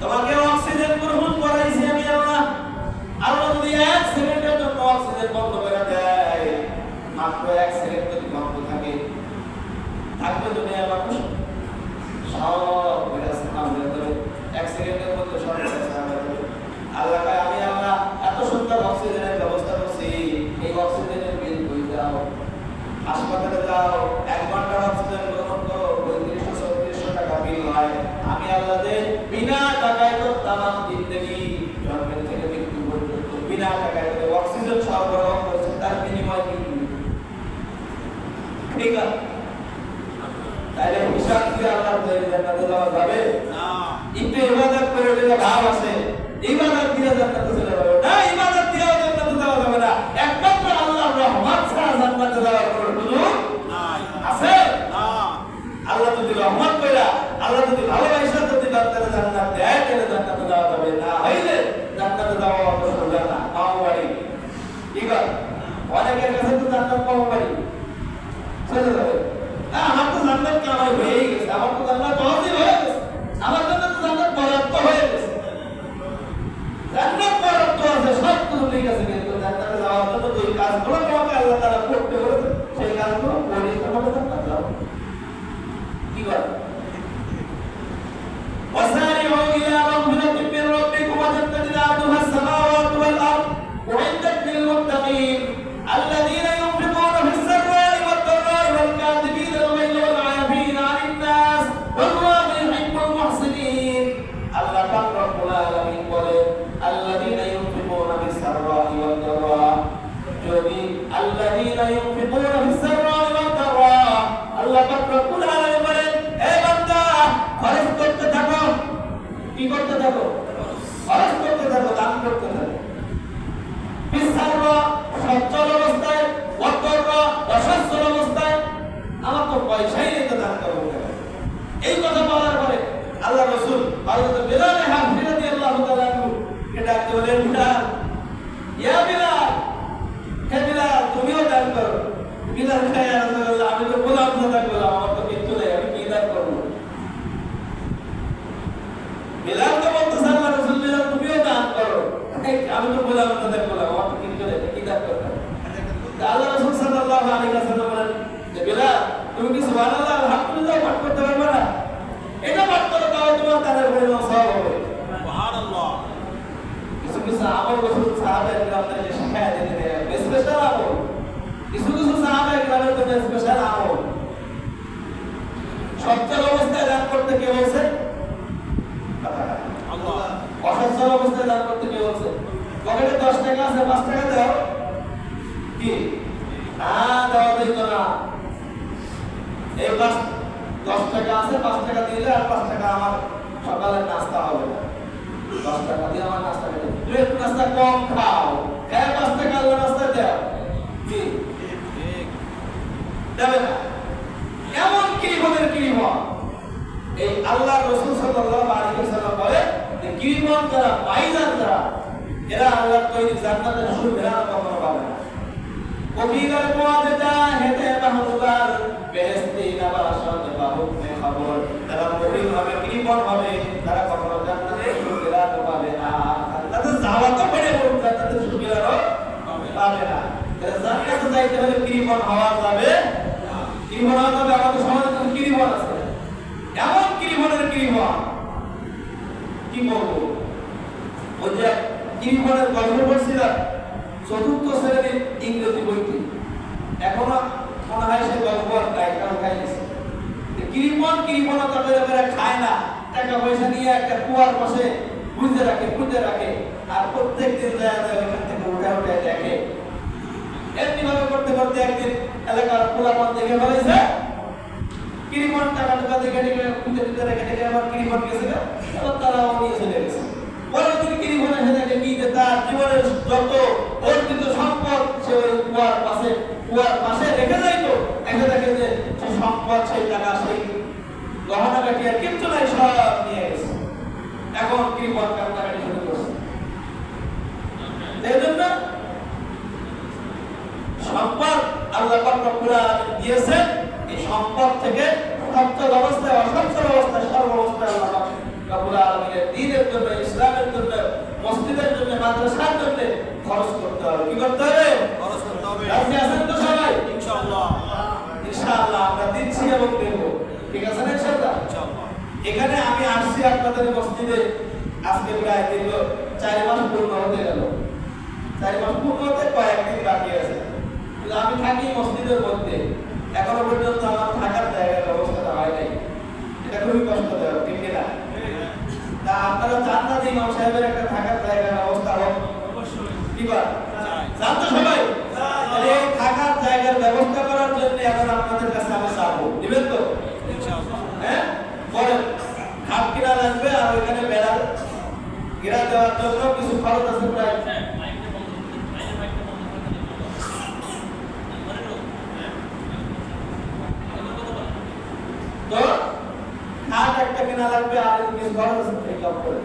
তোমাকে অক্সিজেন গ্রহণ আমি, আল্লাহ। আল্লাহ যদি এক সেকেন্ডের অক্সিজেন এক সেকেন্ড যদি বন্ধ থাকে, থাকবে দুনিয়ার মানুষ? সব ভাইরাস নামবে তবে এক সেকেন্ডের মধ্যে আল্লাহ আমি আল্লাহ, এত সুন্দর অক্সিজেনের ব্যবস্থা করছি এই অক্সিজেনের বিল বই দাও হাসপাতালে যাও এক ঘণ্টার অক্সিজেন গ্রহণ করো পঁয়ত্রিশশো চৌত্রিশশো টাকা বিল হয় আমি আল্লাহ যে বিনা টাকায় তো তামাম জিন্দগি জন্মের থেকে মৃত্যু পর্যন্ত বিনা টাকায় করে অক্সিজেন সরবরাহ করছে তার বিনিময় কিন্তু। ঠিক আছে? তাহলে হিসাব দিয়ে আল্লাহ তৈরি জান্নাতে যাওয়া যাবে একটু ইবাদত করে ভাব আছে। ইবাদত দিয়ে জান্নাতে চলে যাবে না ইবাদত দিয়ে জান্নাতে যাওয়া যাবে না একমাত্র আল্লাহর রহমত ছাড়া জান্নাতে যাওয়ার কোনো সুযোগ আছে আল্লাহ যদি রহমত কইরা আল্লাহ যদি ভালোবাসা যদি জান্নাতে জান্নাত দেয় তাহলে জান্নাতে যাওয়া যাবে না হইলে জান্নাতে যাওয়া অত সোজা না পাও বাড়ি ঠিক আছে অনেকের কাছে তো আল্লাহ পাক রব্বুল আলামিন বলেন, হে বান্দা অবস্থায় আমার তো পয়সাই নেই তো দান আল্লাহ রসুল হযরত বিলাল ডাকতে বলেন বিলাল ইয়া বিলাল হে বিলাল তুমিও দান করো বিলাল খায় ইয়া রাসূলুল্লাহ আমি তো গোলাম দান করলাম আমার তো কিচ্ছু নেই আমি কি দান করব বিলাল তো বলতেছে আল্লাহ রসুল বিলাল তুমিও দান করো এই, আমি তো গোলাম দান করলাম আমার তো কিচ্ছু নেই কি দান করব তা আল্লাহ রসুল সাল্লাল্লাহু আলাইহি ওয়াসাল্লাম বলেন যে বিলাল তুমি কি সুবহানাল্লাহ আলহামদুলিল্লাহ পাঠ করতে পারবে না? এটা পাঠ করে দাও তোমার তাদের পরিমাণ সওয়াব হবে। কিছু কিছু আমল রসুল সাহাবায়ে কিরামদেরকে শিখায়া দিতে স্পেশাল আমল। কিছু কিছু সাহাবায়ে কিরামের জন্য স্পেশাল আমল। সচ্ছল অবস্থায় দান করতে কে বলছে? অসচ্ছল অবস্থায় দান করতে কে বলছে? পকেটে দশ টাকা আছে পাঁচ টাকা দাও। কি? হ্যাঁ পাঁচ টাকা আছে, পাঁচ টাকা আমার সকালের নাস্তা হবে না। দশ টাকা আমার নাস্তা হ্যাঁ আল্লাহ দাও কি? দেবে না। এই আল্লাহ রসুল আলাইহি ওয়াসাল্লাম বলে যে কিরিমন পাইজান যারা এরা আল্লাহর তৈরি জান্নাতের সুবিধা কখনো পাবে না। কবিরার মুআদ্দা হেতে মাহবুবার বেহেশতি নাবাশাত বাহুত মে খবর। তারা মুরিদ হবে, কৃপণ হবে, তারা কখনো জান্নাতের সুবিধা পাবে না। তাদের যাওয়া তো পড়ে বলুন জান্নাতের সুবিধা পাবে না। জান্নাতে যাইতে হলে কৃপণ হওয়া যাবে কৃপণ হওয়া যাবে, আমাদের সমাজে তো কৃপণ আছে। এমন কৃপণের কৃপণ? কি বলব? ওই যে কৃপণের গল্প পড়ছিলাম, চতুর্থ শ্রেণির ইংরেজি মনে হয় রাখে বুঝতে রাখে আর প্রত্যেক থেকে এমনি ভাবে করতে করতে একদিন এলাকার পোলাপন দেখে ফেলেছে। কৃপণ টাকা টাকা দেখে দেখে খুঁজে খুঁজে রেখে দেখে আবার তারাও নিয়ে চলে গেছে। কান্নাকাটি আর নাই সব নিয়ে গেছে। এখন কৃপণ কান্নাকাটি শুরু করছে জন্য সম্পদ আল্লাহ দিয়েছেন এই সম্পদ থেকে সপ্তর অবস্থায় অসপ্তর অবস্থায় সর্বাবস্থায় আল্লাহ কাবুল আলমীর দিনের জন্য ইসলামের জন্য মসজিদের জন্য মাদ্রাসার জন্য খরচ করতে হবে। কি করতে হবে? খরচ করতে হবে। রাজি আছেন তো সবাই? ইনশাআল্লাহ। ইনশাআল্লাহ আমরা দিচ্ছি এবং দেব। ঠিক আছে এখানে আমি আসছি আপনাদের মসজিদে। আজকে প্রায় দীর্ঘ চার মাস পূর্ণ হতে গেল। চার মাস পূর্ণ হতে কয়েকদিন বাকি আছে। কিন্তু আমি থাকি মসজিদের মধ্যে। এখনও পর্যন্ত আমার থাকার জায়গার ব্যবস্থাটা হয় নাই। এটা খুবই কষ্টদায়ক ঠিক না? তা আপনারা চান না যে ইমাম সাহেবের একটা থাকার জায়গার ব্যবস্থা হোক? কি বল চান তো সবাই? থাকার জায়গার ব্যবস্থা করার জন্য এখন আপনাদের কাছে আমি চাবো দিবেন তো ইনশাআল্লাহ হ্যাঁ বলেন খাট কিনা লাগবে আর ওইখানে বেড়া ঘেরা দেওয়ার জন্য কিছু খরচ আছে প্রায় তো খাট একটা কিনা লাগবে আর কিছু খরচ আছে এই কাপ করে